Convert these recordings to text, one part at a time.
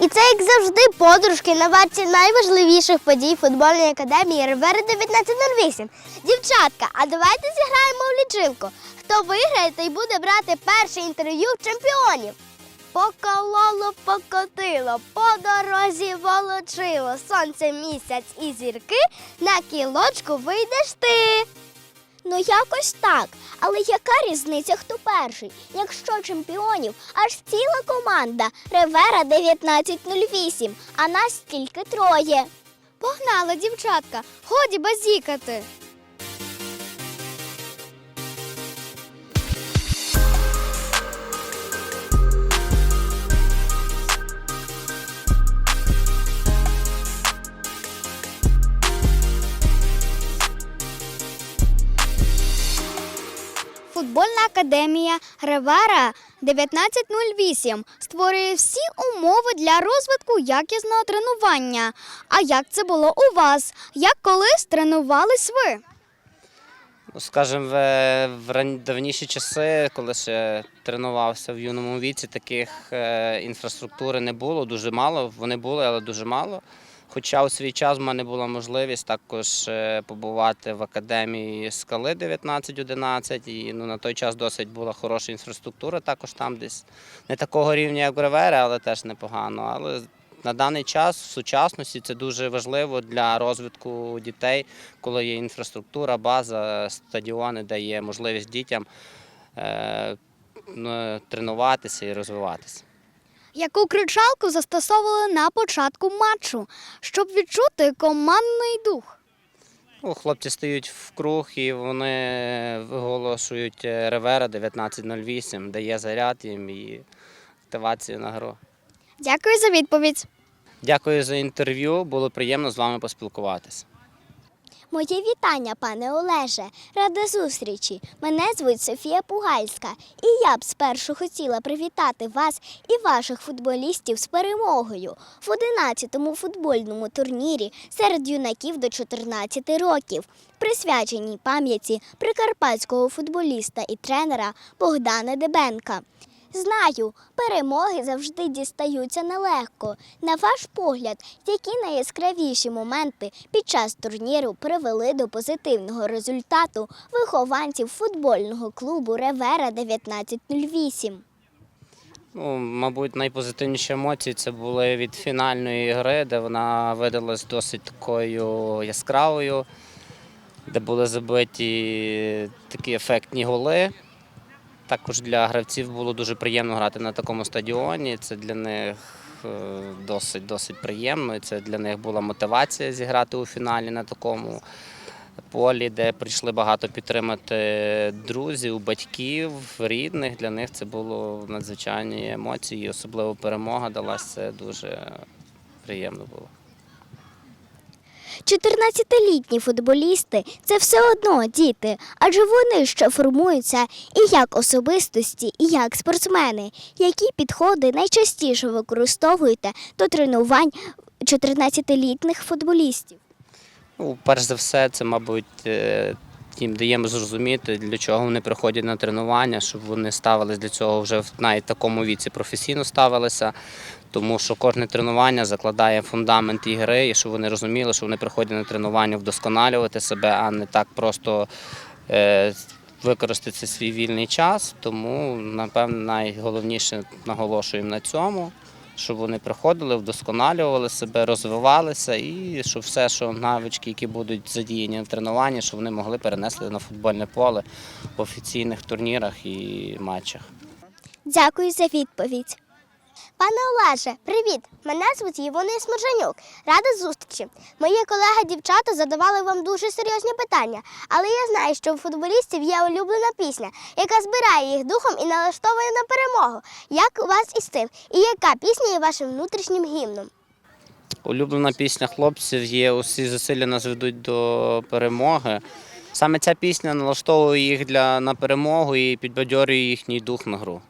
І це, як завжди, подружки на варті найважливіших подій футбольної академії Ривери 1908. Дівчатка, а давайте зіграємо в лічилку. Хто виграє, той буде брати перше інтерв'ю чемпіонів. Покололо, покотило, по дорозі волочило, сонце, місяць і зірки, на кілочку вийдеш ти. Ну, якось так. Але яка різниця, хто перший? Якщо чемпіонів аж ціла команда Ревера 1908, а нас тільки троє. Погнали, дівчатка, годі базікати. Футбольна академія Ревера 1908 створює всі умови для розвитку якісного тренування. А як це було у вас? Як колись тренувались ви? Ну, скажімо, в, в давніші часи, коли ще тренувався в юному віці, таких е, інфраструктури не було, дуже мало. Вони були, але дуже мало. Хоча у свій час в мене була можливість також е, побувати в академії скали 1911, і ну, на той час досить була хороша інфраструктура, також там десь не такого рівня, як в але теж непогано. Але на даний час в сучасності це дуже важливо для розвитку дітей, коли є інфраструктура, база, стадіони, де є можливість дітям е, ну, тренуватися і розвиватися. Яку кричалку застосовували на початку матчу, щоб відчути командний дух? Ну, хлопці стають в круг і вони виголошують е, Ревера 1908, дає заряд їм і активацію на гру. Дякую за відповідь. Дякую за інтерв'ю. Було приємно з вами поспілкуватися. Моє вітання, пане Олеже. Рада зустрічі. Мене звуть Софія Пугальська, і я б спершу хотіла привітати вас і ваших футболістів з перемогою в 11-му футбольному турнірі серед юнаків до 14 років, присвяченій пам'яті прикарпатського футболіста і тренера Богдана Дебенка. Знаю, перемоги завжди дістаються нелегко. На ваш погляд, які найяскравіші моменти під час турніру привели до позитивного результату вихованців футбольного клубу Ревера 1908? Ну, мабуть, найпозитивніші емоції це були від фінальної гри, де вона видалась досить такою яскравою, де були забиті такі ефектні голи. Також для гравців було дуже приємно грати на такому стадіоні. Це для них е, досить досить приємно. І це для них була мотивація зіграти у фіналі на такому полі, де прийшли багато підтримати друзів, батьків, рідних. Для них це було надзвичайні емоції, особливо перемога далась. Це дуже приємно було. 14-літні футболісти це все одно діти, адже вони ще формуються і як особистості, і як спортсмени. Які підходи найчастіше використовуєте до тренувань 14-літніх футболістів? Ну, перш за все, це, мабуть, е, їм даємо зрозуміти, для чого вони приходять на тренування, щоб вони ставились для цього вже в навіть такому віці професійно ставилися. Тому що кожне тренування закладає фундамент ігри, і щоб вони розуміли, що вони приходять на тренування вдосконалювати себе, а не так просто е, використати свій вільний час. Тому, напевно, найголовніше наголошуємо на цьому щоб вони приходили, вдосконалювали себе, розвивалися, і щоб все, що навички, які будуть задіяні в тренуванні, щоб вони могли перенести на футбольне поле в офіційних турнірах і матчах. Дякую за відповідь. Пане Олеже, привіт! Мене звуть Євона Смержанюк. Рада зустрічі. Мої колеги дівчата задавали вам дуже серйозні питання, але я знаю, що у футболістів є улюблена пісня, яка збирає їх духом і налаштовує на перемогу. Як у вас із цим? І яка пісня є вашим внутрішнім гімном? Улюблена пісня хлопців є усі зусилля нас ведуть до перемоги. Саме ця пісня налаштовує їх для на перемогу і підбадьорює їхній дух на гру.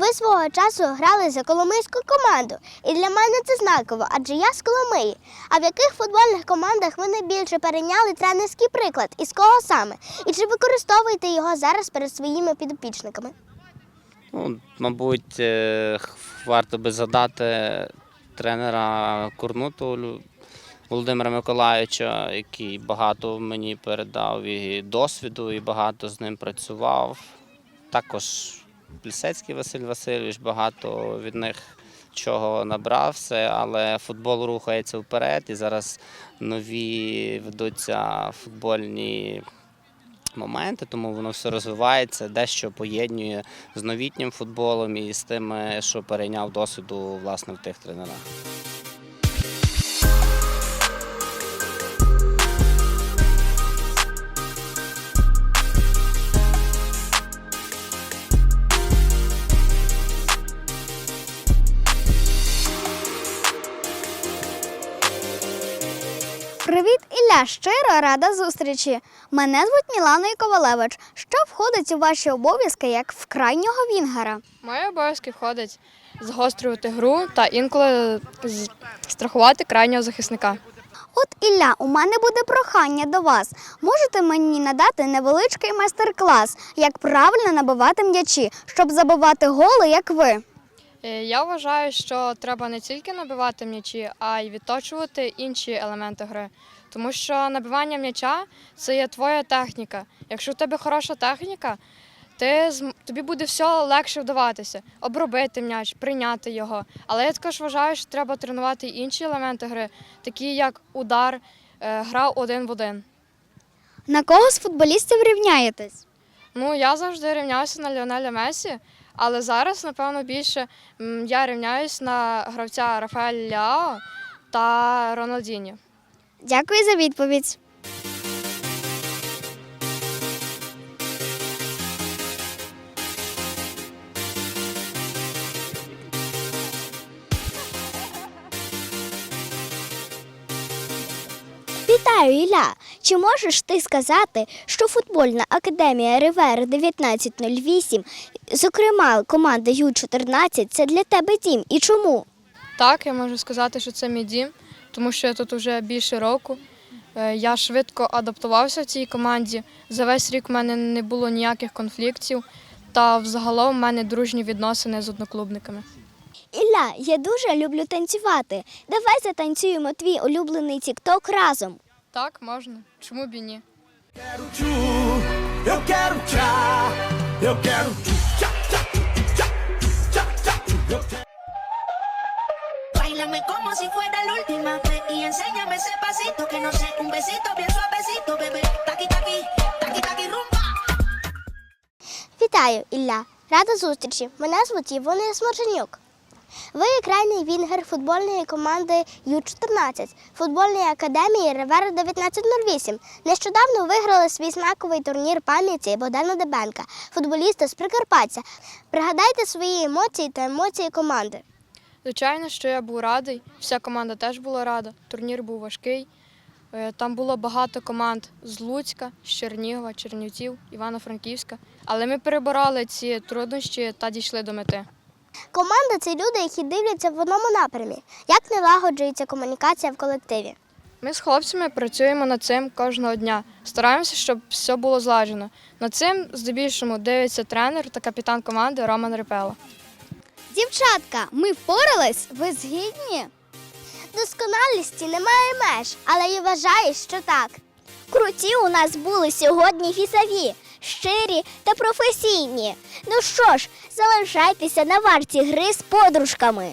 Ви свого часу грали за Коломийську команду, і для мене це знаково, адже я з Коломиї. А в яких футбольних командах ви найбільше перейняли тренерський приклад і з кого саме? І чи використовуєте його зараз перед своїми підопічниками? Ну, мабуть, е, варто би згадати тренера Курнуту Володимира Миколаївича, який багато мені передав і досвіду, і багато з ним працював. Також Плісецький Василь Васильович багато від них чого набрався, але футбол рухається вперед, і зараз нові ведуться футбольні моменти, тому воно все розвивається, дещо поєднує з новітнім футболом і з тим, що перейняв досвіду власне в тих тренерах. Привіт, Ілля! Щиро рада зустрічі. Мене звуть Мілана Ковалевич. Що входить у ваші обов'язки як в крайнього вінгера? Мої обов'язки входить загострювати гру та інколи страхувати крайнього захисника. От Ілля, у мене буде прохання до вас. Можете мені надати невеличкий майстер-клас, як правильно набивати м'ячі, щоб забивати голи, як ви. Е, Я вважаю, що треба не тільки набивати м'ячі, а й відточувати інші елементи гри. Тому що набивання м'яча це є твоя техніка. Якщо в тебе хороша техніка, ти, тобі буде все легше вдаватися, обробити м'яч, прийняти його. Але я також вважаю, що треба тренувати інші елементи гри, такі як удар, е, гра один в один. На кого з футболістів рівняєтесь? Ну, я завжди рівнявся на Ліонеля Месі, але зараз, напевно, більше я рівняюсь на гравця Рафаель Ляо та Рональдіні. Дякую за відповідь. Вітаю, Ілля! Чи можеш ти сказати, що футбольна академія Ривера 1908, зокрема команда Ю-14, це для тебе дім? І чому? Так, я можу сказати, що це мій дім, тому що я тут вже більше року. Е, Я швидко адаптувався в цій команді. За весь рік в мене не було ніяких конфліктів, та взагалом в мене дружні відносини з одноклубниками. Ілля, я дуже люблю танцювати. Давай затанцюємо твій улюблений тік-ток разом. Так, можна. Чому б і ні? Báilame como si fuera la última vez y enséñame ese pasito que no sé, un besito bien suavecito, bebé. Taqui taqui, taqui taqui rumba. Вітаю, Ілля. Рада зустрічі. Мене звуть Івона Сморженюк. Ви крайній вінгер футбольної команди Ю-14 футбольної академії Ревера 1908. Нещодавно виграли свій знаковий турнір пам'яті Богдана Дебенка, футболіста з Прикарпаття. Пригадайте свої емоції та емоції команди. Звичайно, що я був радий. Вся команда теж була рада. Турнір був важкий. Е, Там було багато команд з Луцька, з Чернігова, Чернівців, Івано-Франківська. Але ми перебороли ці труднощі та дійшли до мети. Команда це люди, які дивляться в одному напрямі. Як налагоджується комунікація в колективі? Ми з хлопцями працюємо над цим кожного дня. Стараємося, щоб все було зладжено. Над цим здебільшому дивиться тренер та капітан команди Роман Репела. Дівчатка, ми впорались? Ви згідні? Досконалісті немає меж, але я вважаю, що так. Круті у нас були сьогодні візаві, щирі та професійні. Ну що ж, залишайтеся на варті гри з подружками.